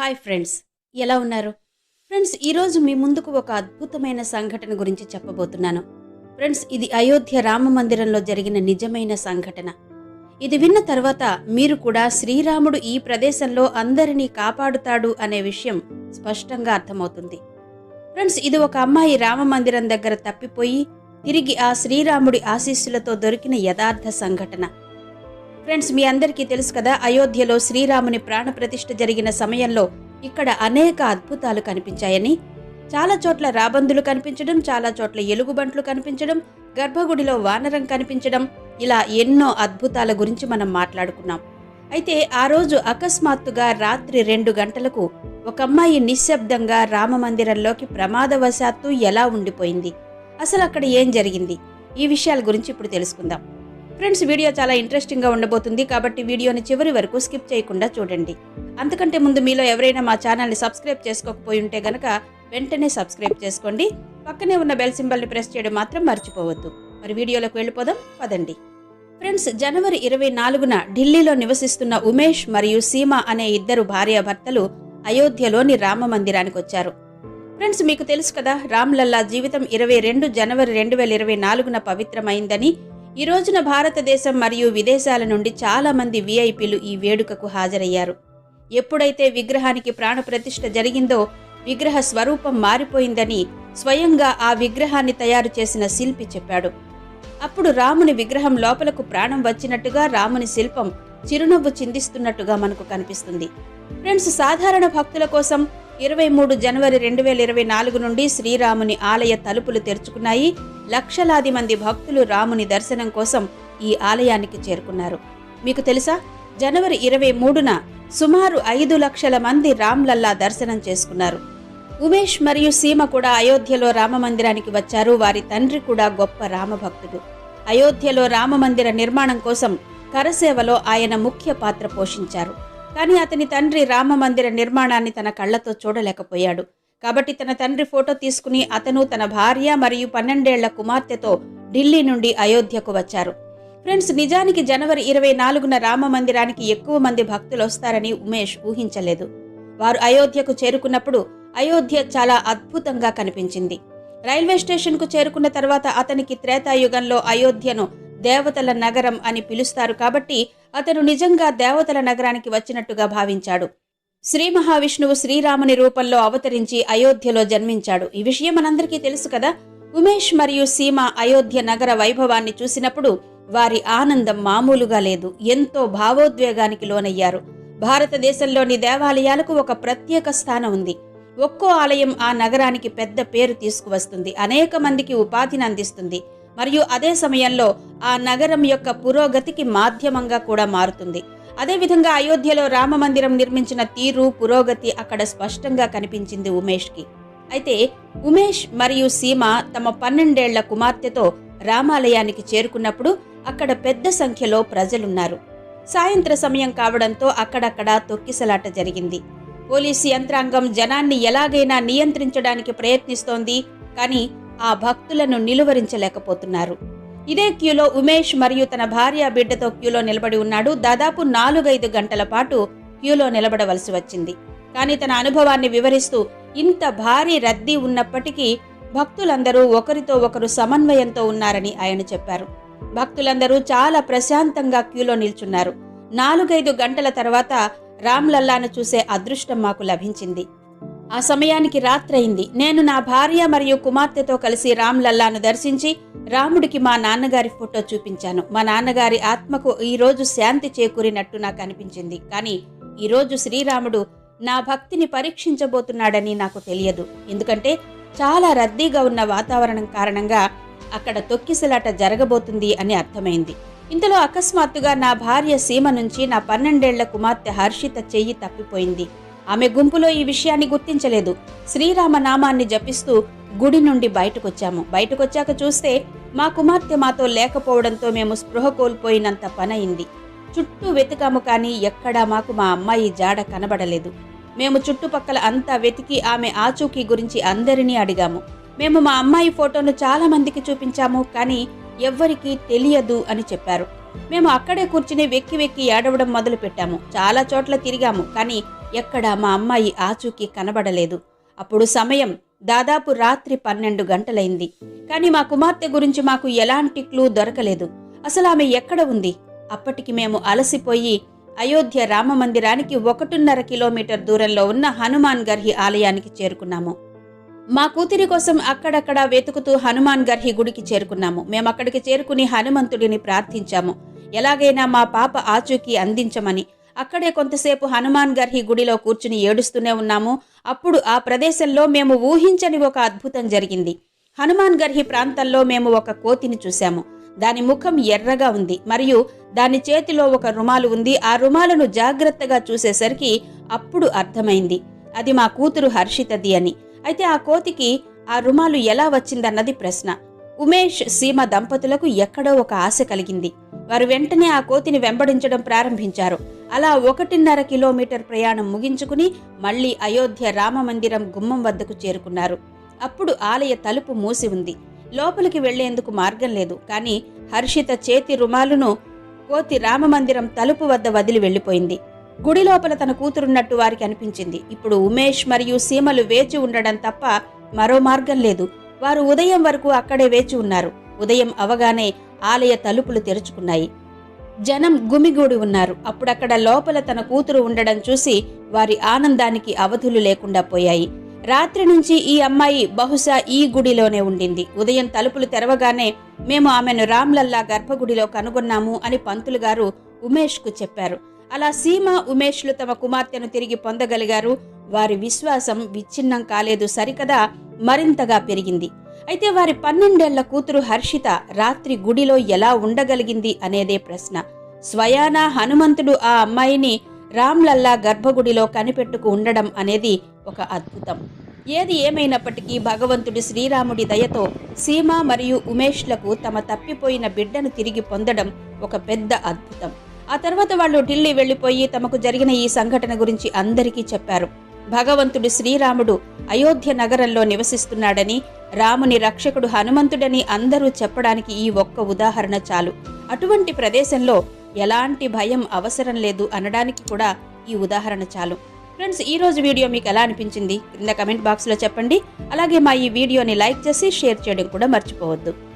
Hi friends ఎలా ఉన్నారు? Friends ఈరోజు మీ ముందుకు ఒక అద్భుతమైన సంఘటన గురించి చెప్పబోతున్నాను. ఫ్రెండ్స్ ఇది అయోధ్య రామ మందిరంలో జరిగిన నిజమైన సంఘటన. ఇది విన్న తర్వాత మీరు కూడా శ్రీరాముడు ఈ ప్రదేశంలో అందరినీ కాపాడుతాడు అనే విషయం స్పష్టంగా అర్థమవుతుంది. ఫ్రెండ్స్ ఇది ఒక అమ్మాయి రామ మందిరం దగ్గర తప్పిపోయి తిరిగి ఆ శ్రీరాముడి ఆశీస్సులతో దొరికిన యథార్థ సంఘటన. ఫ్రెండ్స్ మీ అందరికీ తెలుసు కదా అయోధ్యలో శ్రీరాముని ప్రాణప్రతిష్ఠ జరిగిన సమయంలో ఇక్కడ అనేక అద్భుతాలు కనిపించాయని. చాలా చోట్ల రాబందులు కనిపించడం చాలా చోట్ల ఎలుగుబంట్లు కనిపించడం గర్భగుడిలో వానరం కనిపించడం ఇలా ఎన్నో అద్భుతాల గురించి మనం మాట్లాడుకున్నాం. అయితే ఆ రోజు అకస్మాత్తుగా రాత్రి రెండు గంటలకు ఒక అమ్మాయి నిశ్శబ్దంగా రామమందిరంలోకి ప్రమాదవశాత్తు ఎలా ఉండిపోయింది? అసలు అక్కడ ఏం జరిగింది? ఈ విషయాల గురించి ఇప్పుడు తెలుసుకుందాం. ఫ్రెండ్స్ వీడియో చాలా ఇంట్రెస్టింగ్గా ఉండబోతుంది కాబట్టి వీడియోని చివరి వరకు స్కిప్ చేయకుండా చూడండి. అంతకంటే ముందు మీలో ఎవరైనా మా ఛానల్ని సబ్స్క్రైబ్ చేసుకోకపోయి ఉంటే గనక వెంటనే సబ్స్క్రైబ్ చేసుకోండి. పక్కనే ఉన్న బెల్ సింబల్ని ప్రెస్ చేయడం మాత్రం మర్చిపోవద్దు. మరి వీడియోలోకి వెళ్ళిపోదాం పదండి. ఫ్రెండ్స్ జనవరి ఇరవై నాలుగున ఢిల్లీలో నివసిస్తున్న ఉమేష్ మరియు సీమ అనే ఇద్దరు భార్యాభర్తలు అయోధ్యలోని రామ మందిరానికి వచ్చారు. ఫ్రెండ్స్ మీకు తెలుసు కదా రామ్లల్లా జీవితం ఇరవై రెండు జనవరి రెండు వేల ఇరవై నాలుగున పవిత్రమైందని ఈ రోజున భారతదేశం మరియు విదేశాల నుండి చాలా మంది విఐపీలు ఈ వేడుకకు హాజరయ్యారు. ఎప్పుడైతే విగ్రహానికి ప్రాణప్రతిష్ఠ జరిగిందో విగ్రహ స్వరూపం మారిపోయిందని స్వయంగా ఆ విగ్రహాన్ని తయారు చేసిన శిల్పి చెప్పాడు. అప్పుడు రాముని విగ్రహం లోపలకు ప్రాణం వచ్చినట్టుగా రాముని శిల్పం చిరునవ్వు చిందిస్తున్నట్టుగా మనకు కనిపిస్తుంది. ఫ్రెండ్స్ సాధారణ భక్తుల కోసం ఇరవై మూడు జనవరి రెండు వేల ఇరవై నాలుగు నుండి శ్రీరాముని ఆలయ తలుపులు తెరుచుకున్నాయి. లక్షలాది మంది భక్తులు రాముని దర్శనం కోసం ఈ ఆలయానికి చేరుకున్నారు. మీకు తెలుసా? జనవరి ఇరవై మూడున సుమారు ఐదు లక్షల మంది రామ్లల్లా దర్శనం చేసుకున్నారు. ఉమేష్ మరియు సీమ కూడా అయోధ్యలో రామమందిరానికి వచ్చారు. వారి తండ్రి కూడా గొప్ప రామభక్తుడు. అయోధ్యలో రామ మందిర నిర్మాణం కోసం కరసేవలో ఆయన ముఖ్య పాత్ర పోషించారు. కానీ అతని తండ్రి రామ మందిర నిర్మాణాన్ని తన కళ్ళతో చూడలేకపోయాడు. కాబట్టి తన తండ్రి ఫోటో తీసుకుని అతను తన భార్య మరియు పన్నెండేళ్ళ కుమార్తెతో ఢిల్లీ నుండి అయోధ్యకు వచ్చారు. ఫ్రెండ్స్ నిజానికి జనవరి ఇరవై నాలుగున రామ మందిరానికి ఎక్కువ మంది భక్తులు వస్తారని ఉమేష్ ఊహించలేదు. వారు అయోధ్యకు చేరుకున్నప్పుడు అయోధ్య చాలా అద్భుతంగా కనిపించింది. రైల్వే స్టేషన్కు చేరుకున్న తర్వాత అతనికి త్రేతాయుగంలో అయోధ్యను దేవతల నగరం అని పిలుస్తారు కాబట్టి అతను నిజంగా దేవతల నగరానికి వచ్చినట్టుగా భావించాడు. శ్రీ మహావిష్ణువు శ్రీరాముని రూపంలో అవతరించి అయోధ్యలో జన్మించాడు. ఈ విషయం మనందరికీ తెలుసు కదా? ఉమేష్ మరియు సీమ అయోధ్య నగర వైభవాన్ని చూసినప్పుడు వారి ఆనందం మామూలుగా లేదు. ఎంతో భావోద్వేగానికి లోనయ్యారు. భారతదేశంలోని దేవాలయాలకు ఒక ప్రత్యేక స్థానం ఉంది. ఒక్కో ఆలయం ఆ నగరానికి పెద్ద పేరు తీసుకువస్తుంది. అనేక మందికి ఉపాధిని అందిస్తుంది. మరియు అదే సమయంలో ఆ నగరం యొక్క పురోగతికి మాధ్యమంగా కూడా మారుతుంది. అదేవిధంగా అయోధ్యలో రామ మందిరం నిర్మించిన తీరు పురోగతి అక్కడ స్పష్టంగా కనిపించింది ఉమేష్కి. అయితే ఉమేష్ మరియు సీమ తమ పన్నెండేళ్ళ కుమార్తెతో రామాలయానికి చేరుకున్నప్పుడు అక్కడ పెద్ద సంఖ్యలో ప్రజలున్నారు. సాయంత్ర సమయం కావడంతో అక్కడక్కడ తొక్కిసలాట జరిగింది. పోలీసు యంత్రాంగం జనాన్ని ఎలాగైనా నియంత్రించడానికి ప్రయత్నిస్తోంది కానీ ఆ భక్తులను నిలువరించలేకపోతున్నారు. ఇదే క్యూలో ఉమేష్ మరియు తన భార్య బిడ్డతో క్యూలో నిలబడి ఉన్నాడు. దాదాపు నాలుగైదు గంటల పాటు క్యూలో నిలబడవలసి వచ్చింది. కానీ తన అనుభవాన్ని వివరిస్తూ ఇంత భారీ రద్దీ ఉన్నప్పటికీ భక్తులందరూ ఒకరితో ఒకరు సమన్వయంతో ఉన్నారని ఆయన చెప్పారు. భక్తులందరూ చాలా ప్రశాంతంగా క్యూలో నిల్చున్నారు. నాలుగైదు గంటల తర్వాత రామ్లల్లాను చూసే అదృష్టం మాకు లభించింది. ఆ సమయానికి రాత్రయింది. నేను నా భార్య మరియు కుమార్తెతో కలిసి రామ్లల్లాను దర్శించి రాముడికి మా నాన్నగారి ఫోటో చూపించాను. మా నాన్నగారి ఆత్మకు ఈ రోజు శాంతి చేకూరినట్టు నాకు అనిపించింది. కానీ ఈరోజు శ్రీరాముడు నా భక్తిని పరీక్షించబోతున్నాడని నాకు తెలియదు. ఎందుకంటే చాలా రద్దీగా ఉన్న వాతావరణం కారణంగా అక్కడ తొక్కిసలాట జరగబోతుంది అని అర్థమైంది. ఇంతలో అకస్మాత్తుగా నా భార్య సీమ నుంచి నా పన్నెండేళ్ళ కుమార్తె హర్షిత చెయ్యి తప్పిపోయింది. ఆమె గుంపులో ఈ విషయాన్ని గుర్తించలేదు. శ్రీరామ నామాన్ని జపిస్తూ గుడి నుండి బయటకొచ్చాము. బయటకొచ్చాక చూస్తే మా కుమార్తె మాతో లేకపోవడంతో మేము స్పృహ కోల్పోయినంత పనయింది. చుట్టూ వెతికాము కానీ ఎక్కడా మాకు మా అమ్మాయి జాడ కనబడలేదు. మేము చుట్టుపక్కల అంతా వెతికి ఆమె ఆచూకీ గురించి అందరినీ అడిగాము. మేము మా అమ్మాయి ఫోటోను చాలా మందికి చూపించాము కానీ ఎవ్వరికీ తెలియదు అని చెప్పారు. మేము అక్కడే కూర్చుని వెక్కి వెక్కి ఏడవడం మొదలు పెట్టాము. చాలా చోట్ల తిరిగాము కానీ ఎక్కడా మా అమ్మాయి ఆచూకీ కనబడలేదు. అప్పుడు సమయం దాదాపు రాత్రి పన్నెండు గంటలైంది. కానీ మా కుమార్తె గురించి మాకు ఎలాంటి క్లూ దొరకలేదు. అసలు ఆమె ఎక్కడ ఉంది? అప్పటికి మేము అలసిపోయి అయోధ్య రామ మందిరానికి ఒకటిన్నర కిలోమీటర్ దూరంలో ఉన్న హనుమాన్ గర్హి ఆలయానికి చేరుకున్నాము. మా కూతురి కోసం అక్కడక్కడ వెతుకుతూ హనుమాన్ గర్హి గుడికి చేరుకున్నాము. మేము అక్కడికి చేరుకుని హనుమంతుడిని ప్రార్థించాము. ఎలాగైనా మా పాప ఆచూకీ అందించమని అక్కడే కొంతసేపు హనుమాన్ గర్హి గుడిలో కూర్చుని ఏడుస్తూనే ఉన్నాము. అప్పుడు ఆ ప్రదేశంలో మేము ఊహించని ఒక అద్భుతం జరిగింది. హనుమాన్ గర్హి ప్రాంతంలో మేము ఒక కోతిని చూశాము. దాని ముఖం ఎర్రగా ఉంది మరియు దాని చేతిలో ఒక రుమాలు ఉంది. ఆ రుమాలను జాగ్రత్తగా చూసేసరికి అప్పుడు అర్థమైంది. అది మా కూతురు హర్షితది అని. అయితే ఆ కోతికి ఆ రుమాలు ఎలా వచ్చిందన్నది ప్రశ్న. ఉమేష్ సీమ దంపతులకు ఎక్కడో ఒక ఆశ కలిగింది. వారు వెంటనే ఆ కోతిని వెంబడించడం ప్రారంభించారు. అలా ఒకటిన్నర కిలోమీటర్ ప్రయాణం ముగించుకుని మళ్ళీ అయోధ్య రామ మందిరం గుమ్మం వద్దకు చేరుకున్నారు. అప్పుడు ఆలయ తలుపు మూసి ఉంది. లోపలికి వెళ్ళేందుకు మార్గం లేదు. కానీ హర్షిత చేతి రుమాలును కోతి రామమందిరం తలుపు వద్ద వదిలి వెళ్ళిపోయింది గుడి లోపల తన కూతురున్నట్టు వారికి అనిపించింది. ఇప్పుడు ఉమేష్ మరియు సీమలు వేచి ఉండడం తప్ప మరో మార్గం లేదు. వారు ఉదయం వరకు అక్కడే వేచి ఉన్నారు. ఉదయం అవగానే ఆలయ తలుపులు తెరుచుకున్నాయి. జనం గుమిగూడి ఉన్నారు. అప్పుడక్కడ లోపల తన కూతురు ఉండడం చూసి వారి ఆనందానికి అవధులు లేకుండా పోయాయి. రాత్రి నుంచి ఈ అమ్మాయి బహుశా ఈ గుడిలోనే ఉండింది. ఉదయం తలుపులు తెరవగానే మేము ఆమెను రామ్లల్లా గర్భగుడిలో కనుగొన్నాము అని పంతులు గారు ఉమేష్కు చెప్పారు. అలా సీమ ఉమేష్లు తమ కుమార్తెను తిరిగి పొందగలిగారు. వారి విశ్వాసం విచ్ఛిన్నం కాలేదు. సరికదా మరింతగా పెరిగింది. అయితే వారి పన్నెండేళ్ళ కూతురు హర్షిత రాత్రి గుడిలో ఎలా ఉండగలిగింది అనేదే ప్రశ్న. స్వయాన హనుమంతుడు ఆ అమ్మాయిని రామ్లల్లా గర్భగుడిలో కనిపెట్టుకు ఉండడం అనేది ఒక అద్భుతం. ఏది ఏమైనప్పటికీ భగవంతుడి శ్రీరాముడి దయతో సీమ మరియు ఉమేష్లకు తమ తప్పిపోయిన బిడ్డను తిరిగి పొందడం ఒక పెద్ద అద్భుతం. ఆ తర్వాత వాళ్ళు ఢిల్లీ వెళ్ళిపోయి తమకు జరిగిన ఈ సంఘటన గురించి అందరికీ చెప్పారు. భగవంతుడు శ్రీరాముడు అయోధ్య నగరంలో నివసిస్తున్నాడని రాముని రక్షకుడు హనుమంతుడని అందరూ చెప్పడానికి ఈ ఒక్క ఉదాహరణ చాలు. అటువంటి ప్రదేశంలో ఎలాంటి భయం అవసరం లేదు అనడానికి కూడా ఈ ఉదాహరణ చాలు. ఫ్రెండ్స్ ఈ రోజు వీడియో మీకు ఎలా అనిపించింది? కింద కమెంట్ బాక్స్లో చెప్పండి. అలాగే మా ఈ వీడియోని లైక్ చేసి షేర్ చేయడం కూడా మర్చిపోవద్దు.